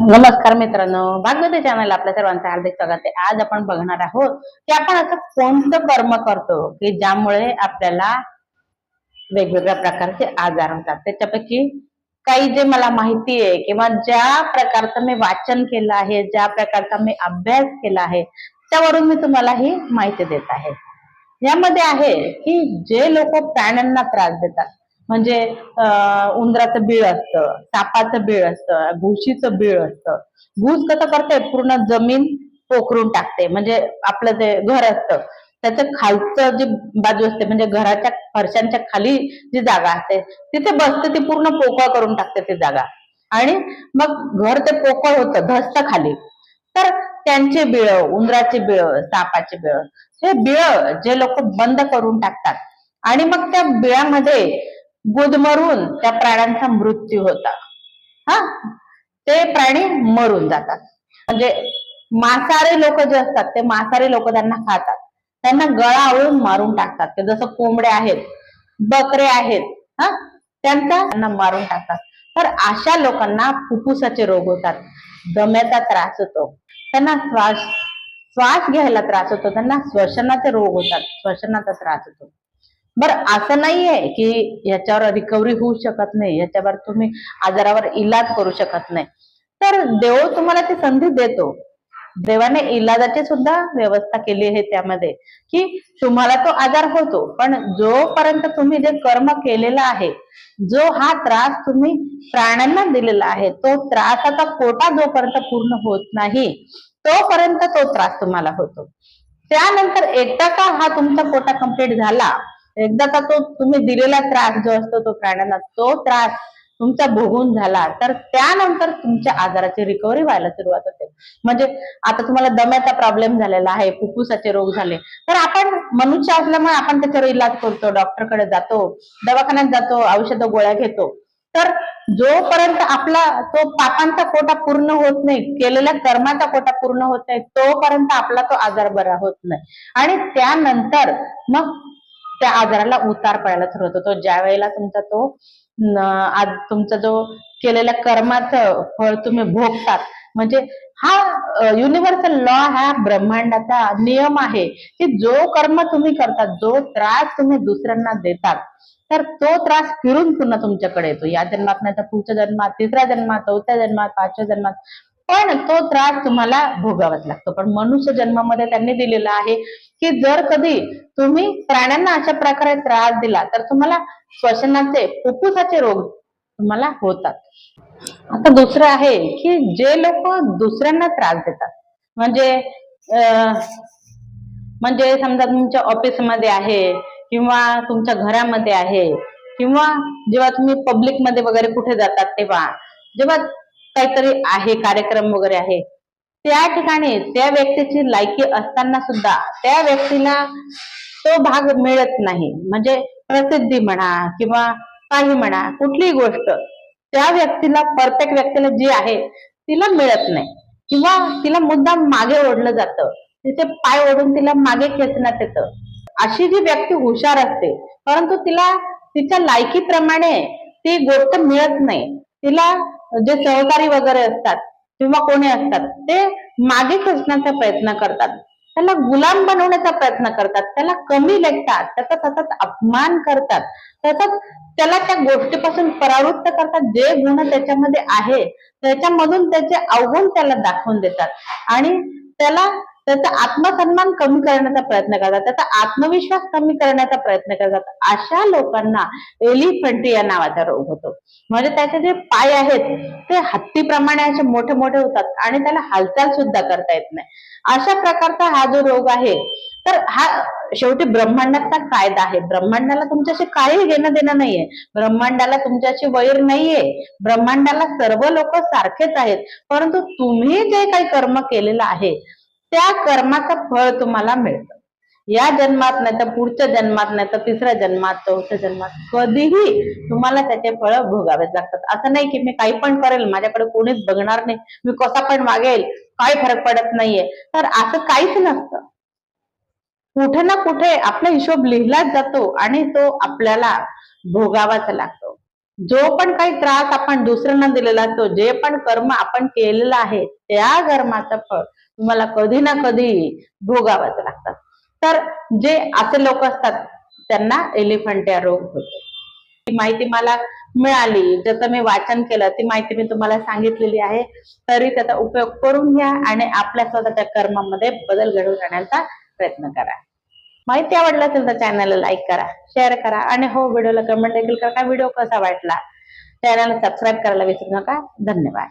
नमस्कार मित्रांनो भागवती चॅनल आपल्या सर्वांचं हार्दिक स्वागत आहे. आज आपण बघणार आहोत की आपण असं कोणतं कर्म करतो की ज्यामुळे आपल्याला वेगवेगळ्या प्रकारचे आजार होतात. त्याच्यापैकी काही जे मला माहिती आहे किंवा ज्या प्रकारचं मी वाचन केलं आहे ज्या प्रकारचा मी अभ्यास केला आहे त्यावरून मी तुम्हाला ही माहिती देत आहे. यामध्ये आहे की जे लोक प्राण्यांना त्रास देतात म्हणजे उंदराचं बीळ असतं सापाचं बीळ असतं भुशीचं बीळ असतं. भूज कसं करते? पूर्ण जमीन पोखरून टाकते. म्हणजे आपलं जे घर असतं त्याचं खालचं जी बाजू असते म्हणजे घराच्या फरशांच्या खाली जी जागा असते तिथे बसते ती पूर्ण पोकळ करून टाकते ती जागा. आणि मग घर ते पोकळ होतं धस्त खाली. तर त्यांचे बिळ उंदराचे बिळ सापाचे बिळ हे बिळ जे लोक बंद करून टाकतात. आणि मग त्या बिळामध्ये गुदमरून त्या प्राण्यांचा मृत्यू होता. हा? ते प्राणी मरून जातात. म्हणजे मांसाहारी लोक जे असतात ते मांसाहारी लोक त्यांना खातात. त्यांना गळा आवळून मारून टाकतात. ते जसं कोंबडे आहेत बकरे आहेत हा? त्यांचा त्यांना मारून टाकतात. तर अशा लोकांना फुफ्फुसाचे रोग होतात. दम्याचा त्रास होतो. त्यांना श्वास श्वास घ्यायला त्रास होतो. त्यांना श्वसनाचे रोग होतात. श्वसनाचा त्रास होतो. बरं असं नाहीये की याच्यावर रिकव्हरी होऊ शकत नाही. याच्यावर तुम्ही आजारावर इलाज करू शकत नाही. तर देव तुम्हाला ती संधी देतो. देवाने इलाजाची सुद्धा व्यवस्था केली आहे त्यामध्ये की तुम्हाला तो आजार होतो. पण जोपर्यंत तुम्ही जे कर्म केलेला आहे जो हा त्रास तुम्ही प्राण्यांना दिलेला आहे तो त्रासाचा कोटा जोपर्यंत पूर्ण होत नाही तोपर्यंत तो त्रास तुम्हाला होतो. त्यानंतर एकदा का हा तुमचा कोटा कंप्लीट झाला एकदा का तो तुम्ही दिलेला त्रास जो असतो तो प्राण्यांना तो त्रास तुमचा भोगून झाला तर त्यानंतर तुमच्या आजाराची रिकव्हरी व्हायला सुरुवात होते. म्हणजे आता तुम्हाला दम्याचा प्रॉब्लेम झालेला आहे फुफ्फुसाचे रोग झाले. तर आपण मनुष्य असल्यामुळे आपण त्याच्यावर इलाज करतो डॉक्टरकडे जातो दवाखान्यात जातो औषध गोळ्या घेतो. तर जोपर्यंत आपला तो पापांचा कोटा पूर्ण होत नाही केलेल्या कर्माचा कोटा पूर्ण होत नाही तोपर्यंत आपला तो आजार बरा होत नाही. आणि त्यानंतर मग त्या आजाराला उतार पडायला सुरुवात होतो. ज्या वेळेला तुमचा तो आज तुमचा जो केलेल्या कर्माचं फळ तुम्ही भोगतात म्हणजे हा युनिव्हर्सल लॉ हा ब्रह्मांडाचा नियम आहे की जो कर्म तुम्ही करतात जो त्रास तुम्ही दुसऱ्यांना देतात तर तो त्रास फिरून पुन्हा तुमच्याकडे येतो. या जन्मात नाही तर पुढच्या जन्मात तिसऱ्या जन्मात चौथ्या जन्मात पाचव्या जन्मात पण तो त्रास तुम्हाला भोगावाच लागतो. पण मनुष्य जन्मामध्ये त्यांनी दिलेला आहे की जर कधी तुम्ही प्राण्यांना अशा प्रकारे त्रास दिला तर तुम्हाला श्वसनाचे फुफ्फुसाचे रोग तुम्हाला होतात. आता दुसरं आहे की जे लोक दुसऱ्यांना त्रास देतात म्हणजे म्हणजे समजा तुमच्या ऑफिसमध्ये आहे किंवा तुमच्या घरामध्ये आहे किंवा जेव्हा तुम्ही पब्लिकमध्ये वगैरे कुठे जातात तेव्हा जेव्हा काहीतरी आहे कार्यक्रम वगैरे आहे. त्या ठिकाणी त्या व्यक्तीची लायकी असताना सुद्धा त्या व्यक्तीला तो भाग मिळत नाही. म्हणजे प्रसिद्धी म्हणा किंवा काही म्हणा कुठलीही गोष्ट त्या व्यक्तीला परफेक्ट व्यक्तीला जी आहे तिला मिळत नाही. किंवा तिला मुद्दाम मागे ओढलं जातं. तिचे पाय ओढून तिला मागे खेचण्यात येतं. अशी जी व्यक्ती हुशार असते परंतु तिला तिच्या लायकीप्रमाणे ती गोष्ट मिळत नाही. तिला जे सहकारी वगैरे असतात किंवा कोणी असतात ते मागे खेचण्याचा प्रयत्न करतात. त्याला गुलाम बनवण्याचा प्रयत्न करतात. त्याला कमी लेखतात त्याचा सतत अपमान करतात. तसंच त्याला त्या गोष्टीपासून परावृत्त करतात. जे गुण त्याच्यामध्ये आहे त्याच्यामधून त्याचे अवगुण त्याला दाखवून देतात. आणि त्याला त्याचा आत्मसन्मान कमी करण्याचा प्रयत्न करतात. त्याचा आत्मविश्वास कमी करण्याचा प्रयत्न करतात. अशा लोकांना एलिफंटी या नावाचा रोग होतो. म्हणजे त्याचे जे पाय आहेत ते हत्तीप्रमाणे असे मोठे मोठे होतात आणि त्याला हालचाल सुद्धा करता येत नाही. अशा प्रकारचा हा जो रोग आहे तर हा शेवटी ब्रह्मांडाचा कायदा आहे. ब्रह्मांडाला तुमच्याशी काही घेणं देणं नाहीये. ब्रह्मांडाला तुमच्याशी वैर नाहीये. ब्रह्मांडाला सर्व लोक सारखेच आहेत. परंतु तुम्ही जे काही कर्म केलेलं आहे त्या कर्माचं फळ तुम्हाला मिळतं. या जन्मात नाही तर पुढच्या जन्मात नाही तर तिसऱ्या जन्मात चौथ्या जन्मात कधीही तुम्हाला त्याचे फळ भोगावेच लागतात. असं नाही की मी काही पण करेल माझ्याकडे कोणीच बघणार नाही मी कसा पण मागेल काही फरक पडत नाहीये. तर असं काहीच नसतं. कुठे ना कुठे आपला हिशोब लिहिलाच जातो आणि तो आपल्याला भोगावाच लागतो. जो पण काही त्रास आपण दुसऱ्यांना दिलेला असतो जे पण कर्म आपण केलेलं आहे त्या कर्माचं फळ तुम्हाला कधी ना कधी भोगावाच लागतात तर जे असे लोक असतात त्यांना एलिफंटिया रोग होतो. ती माहिती मला मिळाली. जसं मी वाचन केलं ती माहिती मी तुम्हाला सांगितलेली आहे. तरी त्याचा उपयोग करून घ्या आणि आपल्या स्वतःच्या कर्मामध्ये बदल घडवून आणण्याचा प्रयत्न करा. माहिती आवडलं असेल तर चॅनलला लाईक करा शेअर करा आणि हो व्हिडिओला कमेंट देखील करा. व्हिडिओ कसा वाटला? चॅनल सबस्क्राईब करायला विसरू नका. धन्यवाद.